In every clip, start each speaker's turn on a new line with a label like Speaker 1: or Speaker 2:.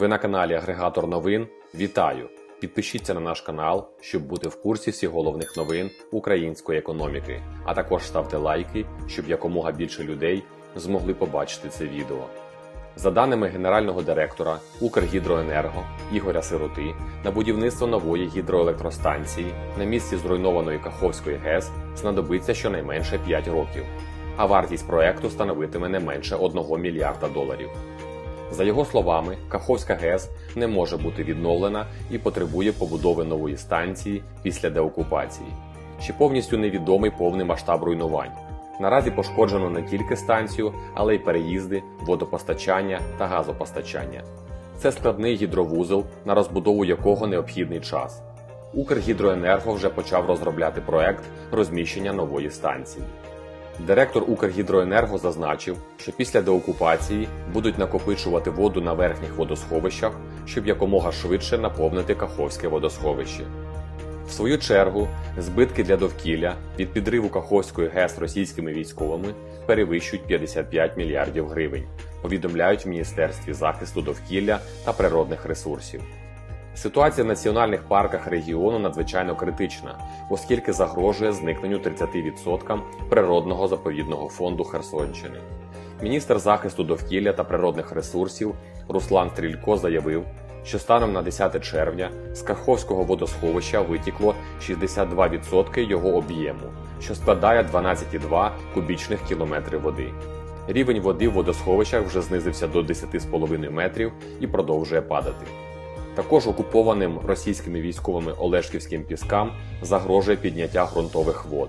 Speaker 1: Ви на каналі Агрегатор новин. Вітаю! Підпишіться на наш канал, щоб бути в курсі всіх головних новин української економіки, а також ставте лайки, щоб якомога більше людей змогли побачити це відео. За даними генерального директора Укргідроенерго Ігоря Сироти, на будівництво нової гідроелектростанції на місці зруйнованої Каховської ГЕС знадобиться щонайменше 5 років, а вартість проекту становитиме не менше 1 мільярда доларів. За його словами, Каховська ГЕС не може бути відновлена і потребує побудови нової станції після деокупації. Ще повністю невідомий повний масштаб руйнувань. Наразі пошкоджено не тільки станцію, але й переїзди, водопостачання та газопостачання. Це складний гідровузол, на розбудову якого необхідний час. Укргідроенерго вже почав розробляти проект розміщення нової станції. Директор Укргідроенерго зазначив, що після деокупації будуть накопичувати воду на верхніх водосховищах, щоб якомога швидше наповнити Каховське водосховище. В свою чергу, збитки для довкілля від підриву Каховської ГЕС російськими військовими перевищують 55 мільярдів гривень, повідомляють в Міністерстві захисту довкілля та природних ресурсів. Ситуація в національних парках регіону надзвичайно критична, оскільки загрожує зникненню 30% природного заповідного фонду Херсонщини. Міністр захисту довкілля та природних ресурсів Руслан Стрілько заявив, що станом на 10 червня з Каховського водосховища витікло 62% його об'єму, що складає 12,2 кубічних кілометри води. Рівень води в водосховищах вже знизився до 10,5 метрів і продовжує падати. Також окупованим російськими військовими Олешківським піскам загрожує підняття ґрунтових вод.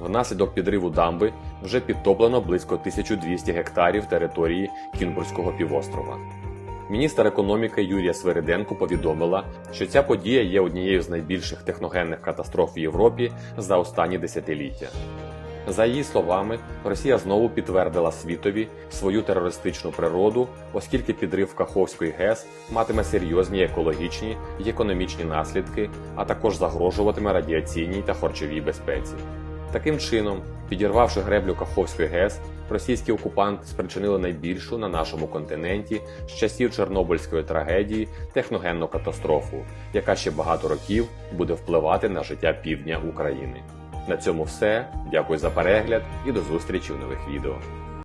Speaker 1: Внаслідок підриву дамби вже підтоплено близько 1200 гектарів території Кінбурзького півострова. Міністр економіки Юрія Свириденко повідомила, що ця подія є однією з найбільших техногенних катастроф в Європі за останні десятиліття. За її словами, Росія знову підтвердила світові свою терористичну природу, оскільки підрив Каховської ГЕС матиме серйозні екологічні й економічні наслідки, а також загрожуватиме радіаційній та харчовій безпеці. Таким чином, підірвавши греблю Каховської ГЕС, російські окупанти спричинили найбільшу на нашому континенті з часів Чорнобильської трагедії техногенну катастрофу, яка ще багато років буде впливати на життя півдня України. На цьому все. Дякую за перегляд і до зустрічі в нових відео.